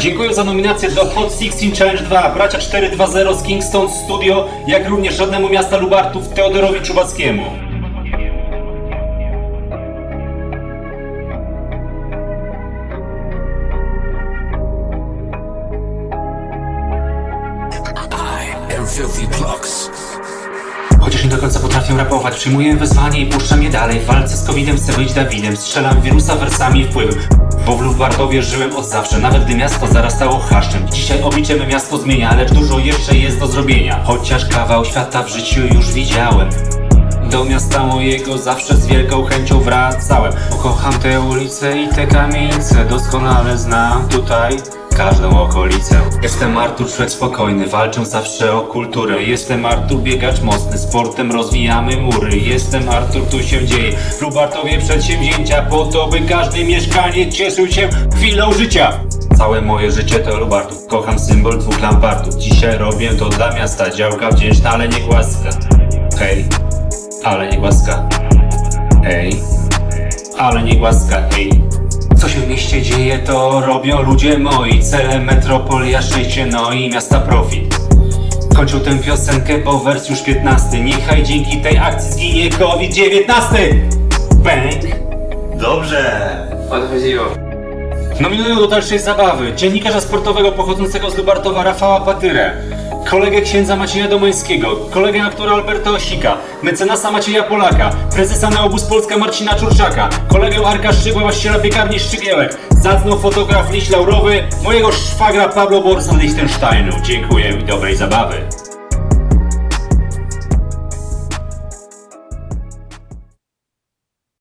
Dziękuję za nominację do Hot 16 Challenge 2, bracia 420 z Kingston Studio, jak również żadnemu miasta Lubartów Teodorowi Czubackiemu. and filthy plucks. Chociaż nie do końca potrafię rapować, przyjmuję wezwanie i puszczam je dalej. W walce z covidem chcę być Dawidem, strzelam wirusa wersami i wpływem. Bo w Lubartowie żyłem od zawsze, nawet gdy miasto zarastało chaszczem Dzisiaj obliczemy miasto zmienia, lecz dużo jeszcze jest do zrobienia. Chociaż kawał świata w życiu już widziałem. Do miasta mojego zawsze z wielką chęcią wracałem. Kocham te ulice i te kamienice Doskonale znam tutaj każdą okolicę. Jestem Artur Szwed spokojny, walczę zawsze o kulturę. Jestem Artur biegacz mocny, sportem rozwijamy mury. Jestem Artur, tu się dzieje. W Lubartowie przedsięwzięcia Po to by każdy mieszkaniec cieszył się chwilą życia. Całe moje życie to Lubartów Kocham symbol dwóch lampartów. Dzisiaj robię to dla miasta. Działka wdzięczna, ale nie głaska. Hej ale nie głaska. Ej, ale nie głaska, ej. Co się w mieście dzieje, to robią ludzie moi. Cele metropolia, szczęście, no i miasta profit. Kończą tę piosenkę, bo wers już 15. Niechaj dzięki tej akcji zginie COVID-19. Bang! Dobrze! Odchodziło. Nominują do dalszej zabawy dziennikarza sportowego pochodzącego z Lubartowa Rafała Patyrę, kolegę księdza Macieja Domańskiego, kolegę aktora Alberta Osika, mecenasa Macieja Polaka, prezesa Neobus Polska Marcina Czurczaka, kolegę Arka Szczygła, właściciela piekarni Szczygiełek, zacną fotograf Liś Laurowy, mojego szwagra Pablo Borsa Lichtensteinu. Dziękuję i dobrej zabawy.